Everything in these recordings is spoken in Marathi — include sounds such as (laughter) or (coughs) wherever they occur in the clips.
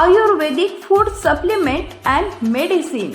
Ayurvedic food supplement and medicine.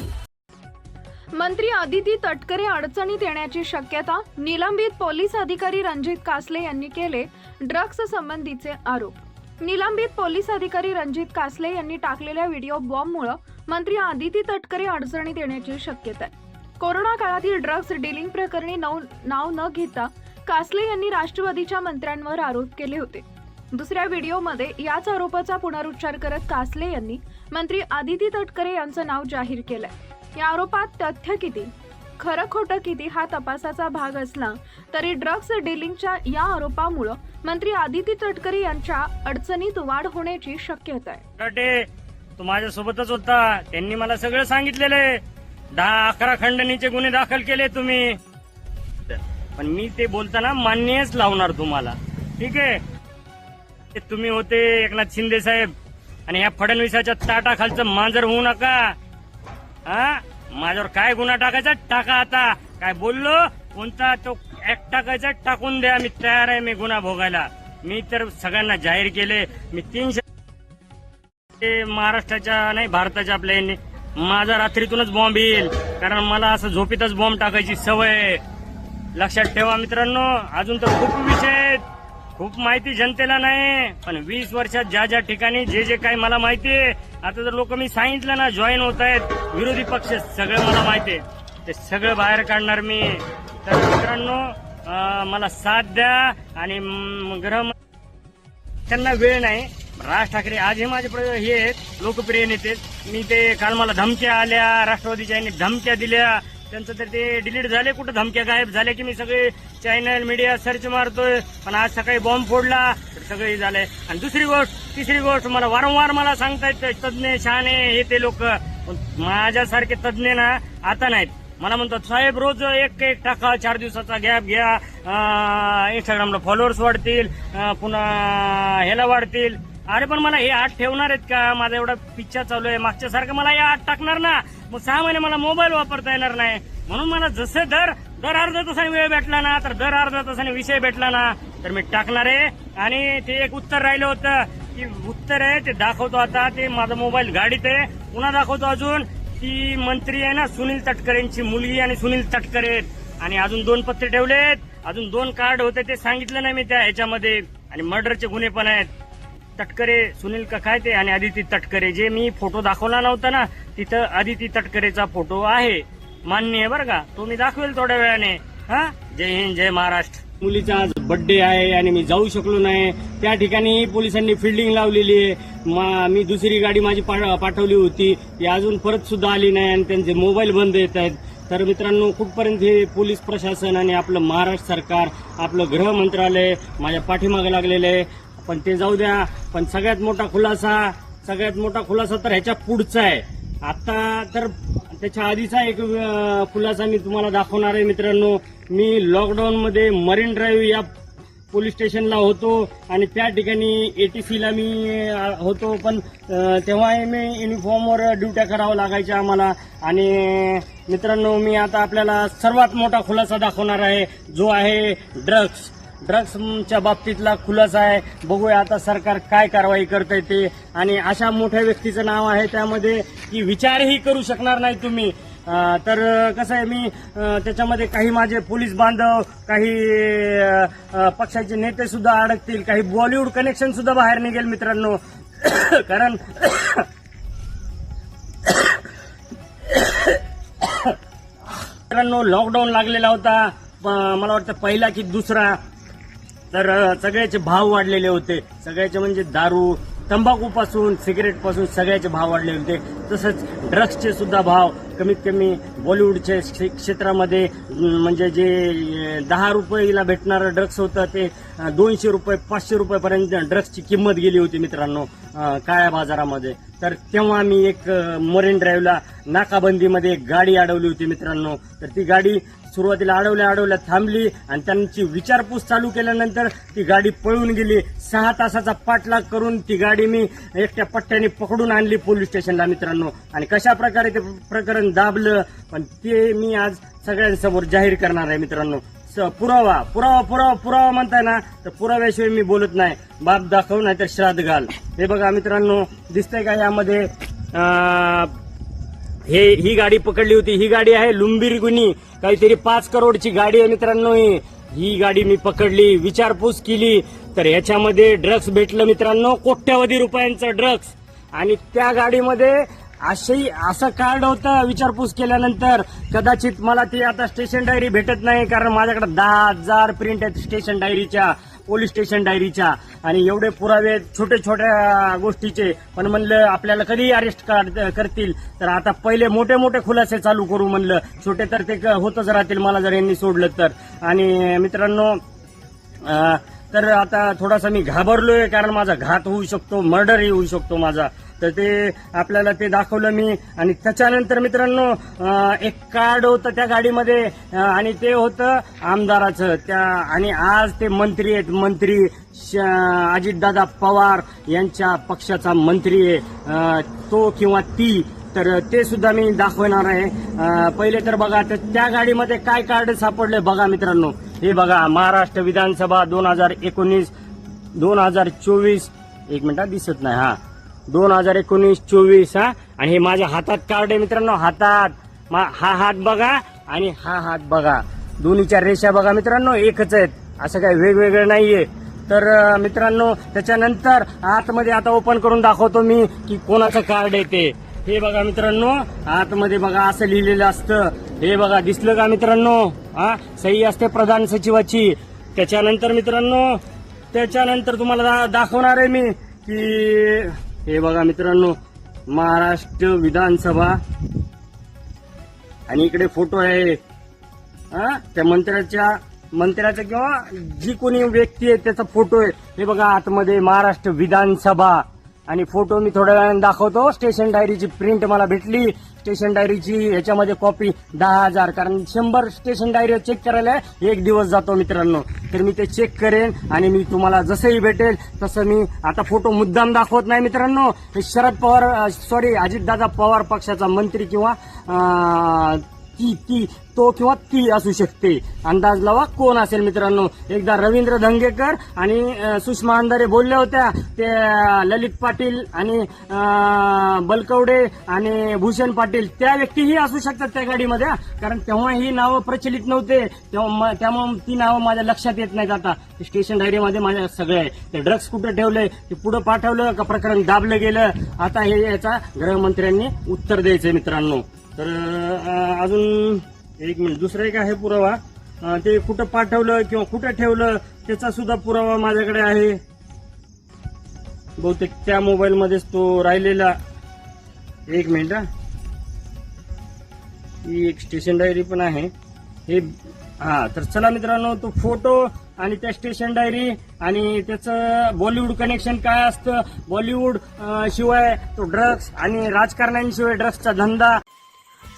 मंत्री आदिती तटकरे अडचणीत येण्याची शक्यता निलंबित पोलीस अधिकारी रणजित कासले यांनी केले ड्रग्ज संबंधीचे आरोप. निलंबित पोलीस अधिकारी रणजित कासले यांनी टाकलेल्या व्हिडिओ बॉम्बमुळे मंत्री आदिती तटकरे अडचणीत येण्याची शक्यता आहे. कोरोना काळातील ड्रग्ज डिलिंग प्रकरणी नऊ नाव न घेता कासले यांनी राष्ट्रवादीच्या मंत्र्यांवर आरोप केले होते. दुसऱ्या व्हिडिओमध्ये याच आरोपाचा पुनरुच्चार करत कासले यांनी मंत्री आदिती तटकरे यांचं नाव जाहीर केलंय. या आरोपात तथ्य किती? खरं खोटं किती हा तपासाचा भाग असला तरी ड्रग्ज डिलिंगच्या या आरोपामुळं मंत्री आदिती तटकरे यांच्या अडचणीत वाढ होण्याची शक्यता आहे. तू माझ्यासोबतच होता. त्यांनी मला सगळं सांगितलेलं आहे. दहा अकरा खंडणीचे गुन्हे दाखल केले तुम्ही. पण मी ते बोलताना मान्यच लावणार तुम्हाला. ठीक आहे? तुम्ही होते एकनाथ शिंदे साहेब. आणि ह्या फडणवीसाच्या ताटाखालचं मांजर होऊ नका. हा? माझ्यावर काय गुन्हा टाकायचा? टाका आता. काय बोललो? कोणता तो ऍक्ट टाकायचा? टाकून द्या. मी तयार आहे मी गुन्हा भोगायला. मी तर सगळ्यांना जाहीर केले. मी तीनशे महाराष्ट्राच्या नाही भारताच्या आपल्या यांनी. माझा रात्रीतूनच बॉम्ब येईल. कारण मला असं झोपीतच बॉम्ब टाकायची सवय लक्षात ठेवा मित्रांनो. अजून तर खूप विषय आहेत. खूप माहिती जनतेला नाही पण वीस वर्षात ज्या ज्या ठिकाणी जे जे काही मला माहिती आहे आता जर लोक मी सांगितलं ना जॉईन होत आहेत विरोधी पक्ष सगळं मला माहिती आहे. ते सगळं बाहेर काढणार मी. तर मित्रांनो मला साथ द्या आणि म, गृह त्यांना वेळ नाही. राज ठाकरे आज हे माझे हे आहेत लोकप्रिय नेते. मी ते काल मला धमक्या आल्या राष्ट्रवादीच्या यांनी धमक्या दिल्या. त्यांचं तर ते डिलीट झाले कुठं धमक्या गायब झाल्या की मी सगळे चॅनल मीडिया सर्च मारतोय. पण आज सकाळी बॉम्ब फोडला तर सगळं झालंय आणि दुसरी गोष्ट तिसरी गोष्ट मला वारंवार मला सांगतायत तज्ज्ञ शहाणे हे ते लोक. माझ्यासारखे तज्ज्ञ ना आता नाहीत. मला म्हणतात साहेब रोज एक एक टाका चार दिवसाचा गॅप घ्या. इंस्टाग्रामला फॉलोअर्स वाढतील. पुन्हा ह्याला वाढतील. अरे पण मला हे आठ ठेवणार आहेत का? माझा एवढा पिक्चर चालू आहे. मागच्यासारखं मला हे आठ टाकणार ना? मग सहा महिने मला मोबाईल वापरता येणार नाही. म्हणून मला जसे दर दर अर्धा तासाने वेळ भेटला ना तर दर अर्धा तासाने विषय भेटला ना तर मी टाकणार आहे. आणि ते एक उत्तर राहिलं होतं की उत्तर आहे ते दाखवतो आता ते माझा मोबाईल गाडीत आहे. पुन्हा दाखवतो अजून ती मंत्री आहे ना सुनील तटकरेंची मुलगी आणि सुनील तटकरे आहेत. आणि अजून दोन पत्ते ठेवलेत. अजून दोन कार्ड होते ते सांगितलं नाही मी त्या ह्याच्यामध्ये. आणि मर्डरचे गुन्हे पण आहेत. तटकरे सुनील का काय ते आणि आदिती तटकरे. जे मी फोटो दाखवला नव्हता ना तिथं आदिती तटकरेचा फोटो आहे. मान्य आहे बरं का? तो मी दाखवेल थोड्या वेळाने. हा? जय हिंद जय महाराष्ट्र. मुलीचा आज बर्थडे आहे आणि मी जाऊ शकलो नाही. त्या ठिकाणी पोलिसांनी फिल्डिंग लावलेली आहे. मा- मी दुसरी गाडी माझी पा- पाठवली होती. ती अजून परत सुद्धा आली नाही आणि त्यांचे मोबाईल बंद येत आहेत. तर मित्रांनो कुठपर्यंत हे पोलीस प्रशासन आणि आपलं महाराष्ट्र सरकार आपलं गृह मंत्रालय माझ्या पाठीमागे लागलेलं आहे. पण ते जाऊ द्या. पण सगळ्यात मोठा खुलासा सगळ्यात मोठा खुलासा तर ह्याच्या पुढचा आहे. आता तर त्याच्या आधीचा एक खुलासा मी तुम्हाला दाखवणार आहे मित्रांनो. मी लॉकडाऊनमध्ये मरीन ड्राईव्ह या पोलीस स्टेशनला होतो आणि त्या ठिकाणी एटीसीला मी होतो. पण तेव्हाही तेव्हा मी युनिफॉर्मवर ड्युट्या करावं लागायच्या आम्हाला. आणि मित्रांनो मी आता आपल्याला सर्वात मोठा खुलासा दाखवणार आहे जो आहे ड्रग्स ड्रग्सच्या बाबतीतला खुलासा आहे. बघूया आता सरकार काय कारवाई करतंय ते. आणि अशा मोठ्या व्यक्तीचं नाव आहे त्यामध्ये की विचारही करू शकणार नाही तुम्ही. तर कसं आहे मी त्याच्यामध्ये काही माझे पोलीस बांधव काही पक्षाचे नेते सुद्धा अडकतील काही बॉलिवूड कनेक्शन सुद्धा बाहेर निघेल मित्रांनो. (coughs) कारण (coughs) मित्रांनो लॉकडाऊन लागलेला होता. मला वाटतं पहिला की दुसरा. तर सगळ्याचे भाव वाढलेले होते. सगळ्याचे म्हणजे दारू तंबाखू पासून सिगरेटपासून सगळ्याचे भाव वाढले होते. तसंच ड्रग्सचे सुद्धा भाव कमीत कमी बॉलिवूडच्या क्षेत्रामध्ये म्हणजे जे दहा रुपयेला भेटणारं ड्रग्स होतं ते दोनशे रुपये पाचशे रुपयापर्यंत ड्रग्सची किंमत गेली होती मित्रांनो काळ्या बाजारामध्ये. तर तेव्हा मी एक मरीन ड्राईव्हला नाकाबंदीमध्ये एक गाडी अडवली होती मित्रांनो. तर ती गाडी सुरुवातीला अडवल्या अडवल्या थांबली आणि त्यांची विचारपूस चालू केल्यानंतर ती गाडी पळून गेली. सहा तासाचा पाठलाग करून ती गाडी मी एकट्या पट्ट्याने पकडून आणली पोलीस स्टेशनला मित्रांनो. आणि कशा प्रकारे ते प्रकरण दाबलं पण ते मी आज सगळ्यांसमोर जाहीर करणार आहे मित्रांनो. स- पुरावा पुरावा पुरावा पुरावा म्हणताय ना तर पुराव्याशिवाय मी बोलत नाही. बाप दाखव नाही तर श्राद्ध घाल. हे बघा मित्रांनो दिसतंय का यामध्ये हे ही गाडी पकडली होती. ही गाडी आहे लुंबीर गुनी काहीतरी पाच करोडची गाडी आहे मित्रांनो ही. ही गाडी मी पकडली विचारपूस केली. तर याच्यामध्ये ड्रग्स भेटलं मित्रांनो. कोट्यावधी रुपयांचं ड्रग्स. आणि त्या गाडीमध्ये अशी असं कार्ड होतं विचारपूस केल्यानंतर. कदाचित मला ती आता स्टेशन डायरी भेटत नाही कारण माझ्याकडे दहा हजार प्रिंट आहेत स्टेशन डायरीच्या. पोलीस स्टेशन डायरीच्या. आणि एवढे पुरावे छोटे छोट्या गोष्टीचे. पण म्हणलं आपल्याला कधी अरेस्ट करतील. तर आता पहिले मोठे मोठे खुलासे चालू करू म्हणलं. छोटे तर ते क- होतच राहतील मला जर यांनी सोडलं तर. आणि मित्रांनो तर आता थोडासा मी घाबरलोय कारण माझा घात होऊ शकतो मर्डरही होऊ शकतो माझा. तर ते आपल्याला ते दाखवलं मी. आणि त्याच्यानंतर मित्रांनो एक कार्ड होतं त्या गाडीमध्ये आणि ते होतं आमदाराचं. त्या आणि आज ते मंत्री आहेत. मंत्री श- अजितदादा पवार यांच्या पक्षाचा मंत्री आहे. तो किंवा ती तर ते सुद्धा मी दाखवणार आहे. पहिले तर बघा तर त्या गाडीमध्ये काय कार्ड सापडले बघा मित्रांनो. हे बघा महाराष्ट्र विधानसभा दोन हजार एकोणीस दोन हजार चोवीस एक मिनिटात दिसत नाही हा. दोन हजार एकोणीस चोवीस हा? आणि हे माझ्या हातात कार्ड आहे मित्रांनो हातात. मा- हा हात बघा आणि हा हात बघा. दोन्हीच्या रेषा बघा मित्रांनो एकच आहेत. असं काही वेगवेगळं नाहीये. तर मित्रांनो त्याच्यानंतर आतमध्ये आता ओपन करून दाखवतो मी की कोणाचं कार्ड आहे ते. हे बघा मित्रांनो आतमध्ये बघा असं लिहिलेलं असतं. हे बघा दिसलं का मित्रांनो? हा? सही असते प्रधान सचिवाची. त्याच्यानंतर मित्रांनो त्याच्यानंतर तुम्हाला दा- दाखवणार आहे मी की हे बघा मित्रांनो महाराष्ट्र विधानसभा. आणि इकडे फोटो आहे. हा? त्या मंत्र्याच्या मंत्र्याचा किंवा जी कोणी व्यक्ती आहे त्याचा फोटो आहे. हे बघा आतमध्ये महाराष्ट्र विधानसभा. आणि फोटो मी थोड्या वेळाने दाखवतो. स्टेशन डायरीची प्रिंट मला भेटली. स्टेशन डायरीची ह्याच्यामध्ये कॉपी दहा हजार. कारण शंभर स्टेशन डायरी चेक करायला एक दिवस जातो मित्रांनो. तर मी ते चेक करेन आणि मी तुम्हाला जसंही भेटेल तसं मी आता फोटो मुद्दाम दाखवत नाही मित्रांनो. शरद पवार सॉरी अजितदादा पवार पक्षाचा मंत्री किंवा ती ती तो किंवा ती असू शकते. अंदाज लावा कोण असेल मित्रांनो? एकदा रवींद्र धंगेकर आणि सुषमा अंधारे बोलल्या होत्या. ते ललित पाटील आणि बलकवडे आणि भूषण पाटील. त्या व्यक्तीही असू शकतात त्या गाडीमध्ये कारण तेव्हा ही नावं प्रचलित नव्हते. तेव्हा त्यामुळे ती नावं माझ्या लक्षात येत नाहीत आता. स्टेशन डायरीमध्ये माझ्या सगळे आहे ते ड्रग्स कुठे ठेवले ते पुढे पाठवलं का प्रकरण दाबलं गेलं? आता हे याचा गृहमंत्र्यांनी उत्तर द्यायचं मित्रांनो. तर अजून एक मिनिट. दुसरा एक आहे पुरावा. ते कुठं पाठवलं किंवा कुठं ठेवलं त्याचा सुद्धा पुरावा माझ्याकडे आहे. बहुतेक त्या मोबाईलमध्येच तो राहिलेला. एक मिनिट हा. ही एक स्टेशन डायरी पण आहे. हे हा तर चला मित्रांनो तो फोटो आणि त्या स्टेशन डायरी आणि त्याचं बॉलिवूड कनेक्शन काय असतं? बॉलिवूड शिवाय तो ड्रग्स आणि राजकारण्यांशिवाय ड्रग्सचा धंदा.